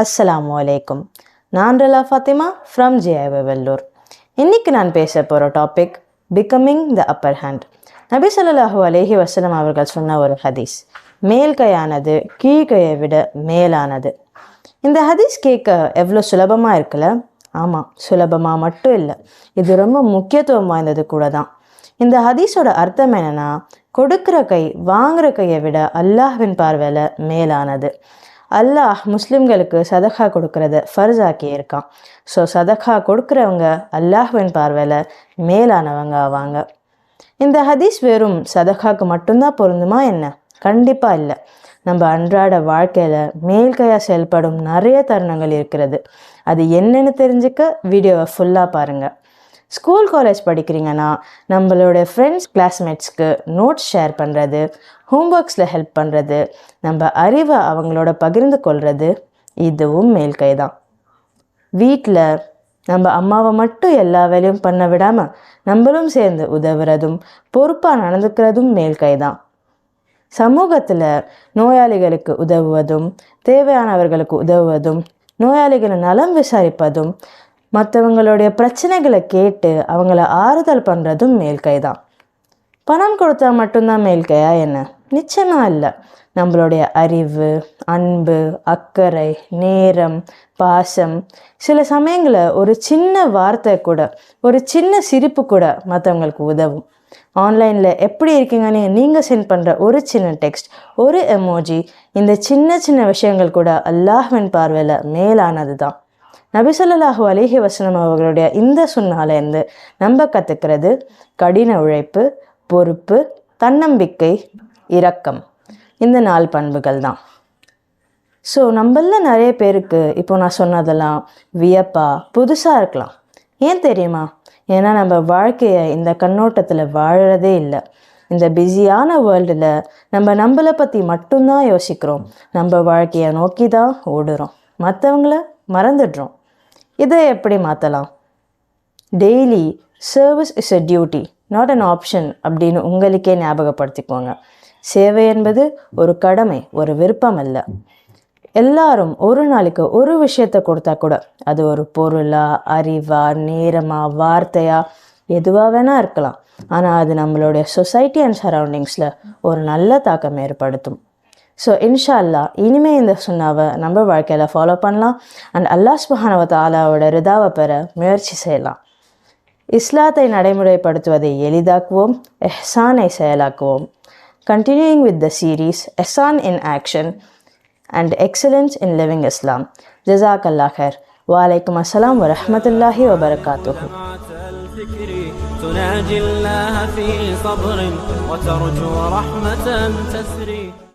அஸ்ஸலாமு அலைக்கும் நான் ரலா ஃபாத்திமா ஃப்ரம் ஜேஐவ வெல்லூர் இன்றைக்கி நான் பேச போகிற topic becoming the upper hand நபி சொல்லாஹு அலேஹி வசலம் அவர்கள் சொன்ன ஒரு ஹதீஸ் மேல் கையானது கீழ்கையை விட மேலானது. இந்த ஹதீஸ் கேட்க எவ்வளோ சுலபமாக இருக்குல்ல? ஆமாம் சுலபமாக மட்டும் இல்லை இது ரொம்ப முக்கியத்துவம் வாய்ந்தது கூட தான். இந்த ஹதீஸோட அர்த்தம் என்னன்னா கொடுக்குற கை வாங்குற கையை விட அல்லாஹ்வின் பார்வையில் மேலானது. அல்லாஹ் முஸ்லிம்களுக்கு சதகா கொடுக்கறத ஃபர்ஸ் இருக்கான். ஸோ சதகா கொடுக்குறவங்க அல்லாஹ்வின் பார்வையில் மேலானவங்க ஆவாங்க. இந்த ஹதீஸ் வெறும் சதகாக்கு மட்டும்தான் பொருந்துமா என்ன? கண்டிப்பாக இல்லை. நம்ம அன்றாட வாழ்க்கையில் மேல்கையாக செயல்படும் நிறைய தருணங்கள் இருக்கிறது. அது என்னென்னு தெரிஞ்சுக்க வீடியோவை ஃபுல்லாக பாருங்கள் ஸ்கூல் காலேஜ் படிக்கிறீங்கன்னா நம்மளோட ஃப்ரெண்ட்ஸ் கிளாஸ்மேட்ஸ்க்கு நோட்ஸ் ஷேர் பண்ணுறது ஹோம்ஒர்க்ஸில் ஹெல்ப் பண்ணுறது நம்ம அறிவை அவங்களோட பகிர்ந்து கொள்வது இதுவும் மேல்கை தான். வீட்டில் நம்ம அம்மாவை மட்டும் எல்லா வேலையும் பண்ண விடாமல் நம்மளும் சேர்ந்து உதவுறதும் பொறுப்பாக நடந்துக்கிறதும் மேல்கை தான். சமூகத்தில் நோயாளிகளுக்கு உதவுவதும் தேவையானவர்களுக்கு உதவுவதும் நோயாளிகளை நலம் விசாரிப்பதும் மற்றவங்களுடைய பிரச்சனைகளை கேட்டு அவங்கள ஆறுதல் பண்ணுறதும் மேல்கை தான் பணம் கொடுத்தா மட்டும்தான் மேல்கையா என்ன? நிச்சயமாக இல்லை. நம்மளுடைய அறிவு அன்பு அக்கறை நேரம் பாசம் சில சமயங்களில் ஒரு சின்ன வார்த்தை கூட ஒரு சின்ன சிரிப்பு கூட மற்றவங்களுக்கு உதவும். ஆன்லைனில் எப்படி இருக்கீங்கன்னு நீங்கள் சென்ட் பண்ணுற ஒரு சின்ன டெக்ஸ்ட் ஒரு எமோஜி இந்த சின்ன சின்ன விஷயங்கள் கூட அல்லாஹ்வின் பார்வையில் மேலானது தான் நபிசல்லாஹு அலிஹி வசனம் அவர்களுடைய இந்த சுண்ணாலேருந்து நம்ம கற்றுக்கிறது கடின உழைப்பு பொறுப்பு தன்னம்பிக்கை இரக்கம். இந்த நாள் பண்புகள் தான். ஸோ நம்மள நிறைய பேருக்கு இப்போ நான் சொன்னதெல்லாம் வியப்பா புதுசாக இருக்கலாம். ஏன் தெரியுமா? ஏன்னா நம்ம வாழ்க்கையை இந்த கண்ணோட்டத்தில் வாழறதே இல்லை. இந்த பிஸியான வேர்ல்டில் நம்ம நம்மளை பற்றி மட்டும்தான் யோசிக்கிறோம். நம்ம வாழ்க்கையை நோக்கி தான் ஓடுறோம். மற்றவங்கள மறந்துடுறோம். இதை எப்படி மாற்றலாம் daily service is a duty not an option அப்படின்னு உங்களுக்கே ஞாபகப்படுத்திக்கோங்க. சேவை என்பது ஒரு கடமை ஒரு விருப்பம் அல்ல. எல்லாரும் ஒரு நாளைக்கு ஒரு விஷயத்த கொடுத்தா கூட அது ஒரு பொருளா அறிவா நேரமா வார்த்தையா எதுவாக வேணா இருக்கலாம். ஆனால் அது நம்மளுடைய சொசைட்டி அண்ட் சரௌண்டிங்ஸில் ஒரு நல்ல தாக்கம் ஏற்படுத்தும். ஸோ இன்ஷா அல்லா இனிமேல் இந்த சுண்ணாவை நம்ம வாழ்க்கையில் ஃபாலோ பண்ணலாம் அண்ட் அல்லாஹ் சுபஹானவ தாலாவோட ரிதாவை பெற முயற்சி செய்யலாம் இஸ்லாத்தை நடைமுறைப்படுத்துவதை எளிதாக்குவோம் எஹ்சானை செயலாக்குவோம் continuing with the series எஹ்சான் in action and excellence in living Islam ஜசாக் Allah her وعليكم السلام ورحمة الله وبركاته الفكر تناجي الله في صبر وترجو رحمة تسري